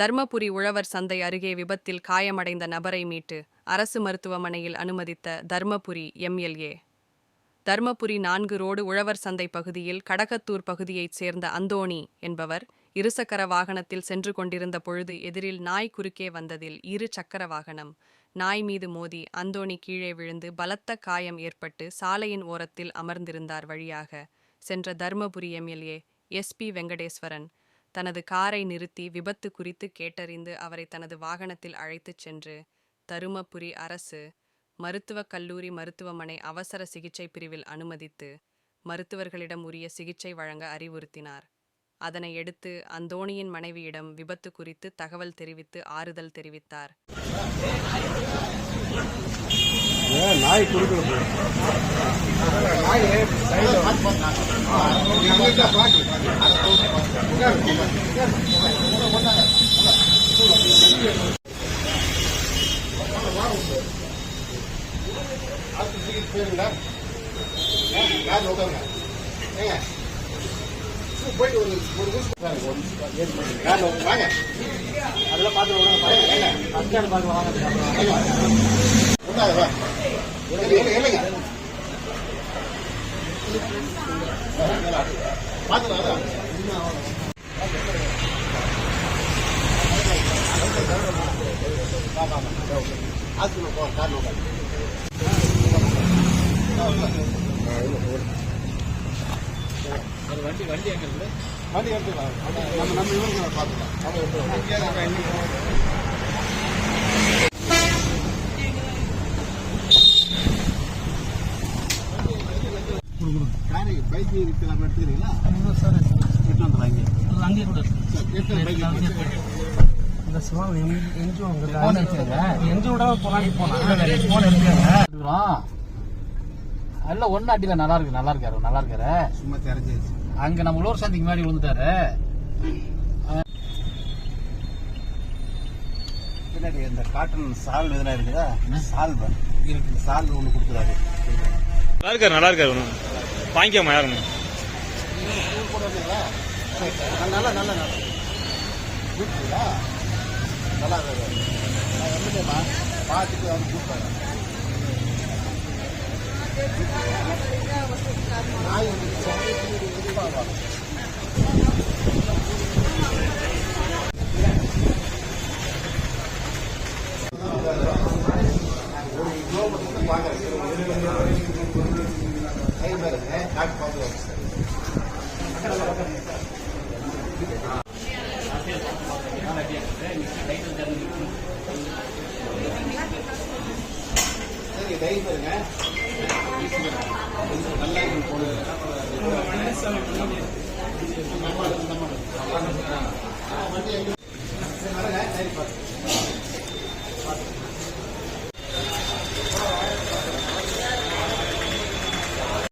தர்மபுரி உழவர் சந்தை அருகே விபத்தில் காயமடைந்த நபரை மீட்டு அரசு மருத்துவமனையில் அனுமதித்த தர்மபுரி எம்எல்ஏ. தர்மபுரி நான்கு ரோடு உழவர் சந்தை பகுதியில் கடகத்தூர் பகுதியைச் சேர்ந்த அந்தோணி என்பவர் இருசக்கர வாகனத்தில் சென்று கொண்டிருந்த பொழுது எதிரில் நாய் குறுக்கே வந்ததில் இரு சக்கர வாகனம் நாய் மீது மோதி அந்தோணி கீழே விழுந்து பலத்த காயம் ஏற்பட்டு சாலையின் ஓரத்தில் அமர்ந்திருந்தார் வழியாக சென்ற தர்மபுரி எம்எல்ஏ எஸ்பி வெங்கடேஸ்வரன். தனது காரை நிறுத்தி விபத்து குறித்து கேட்டறிந்து அவரை தனது வாகனத்தில் அழைத்துச் சென்று தருமபுரி அரசு மருத்துவக் கல்லூரி மருத்துவமனை அவசர சிகிச்சை பிரிவில் அனுமதித்து மருத்துவர்களிடம் உரிய சிகிச்சை வழங்க அறிவுறுத்தினார். அதனை எடுத்து அந்தோணியின் மனைவியிடம் விபத்து குறித்து தகவல் தெரிவித்து ஆறுதல் தெரிவித்தார். ஏன் நாய் குறுக்கல போயிட்டு ஒரு ஒரு நிமிஷம் வாங்க அதெல்லாம் பார்த்து வாங்க பஸ்டாண்ட் பார்க்க வாங்க இல்லைங்க இல்லைங்க பார்த்துலாம் ஹாஸ்பிட்டல் போ கார் நோக்கா வண்டி வண்டி எங்க இருக்குது வண்டி எடுத்துக்கலாம் நம்ம நம்ம இவங்க பார்த்துக்கலாம் காரை பைக் இருக்கலாம் எடுத்துக்கிறீங்களா எட்டு வந்துடுறாங்க அங்கே கூட சார் எட்டு பைக் இந்த சிவம் எஞ்சி எஞ்சி விடாம போனாடி போனா அல்ல ஒன்னு அடியில நல்லா இருக்கு நல்லா இருக்காரு நல்லா இருக்காரு. சும்மா தெரிஞ்சிச்சு அங்க நம்ம உழவர் சந்தைக்கு முன்னாடி விழுந்துட்டாரு. பின்னாடி இந்த காட்டன் சால் எதுனா இருக்குதா? சால் இருக்கு சால் ஒன்று கொடுக்குறாரு. நல்லா இருக்காரு நல்லா இருக்காரு ஒன்றும் வாங்கிக்காம நல்லா நல்லா நல்லா இருக்கு நான் வந்துட்டேம்மா பார்த்துட்டு வந்து கூப்பிட்றேன் நாய் வந்து கை பாருங்க டாக்டர் பார்த்து சரி கை பாருங்க நல்லா இருக்கு போடுங்க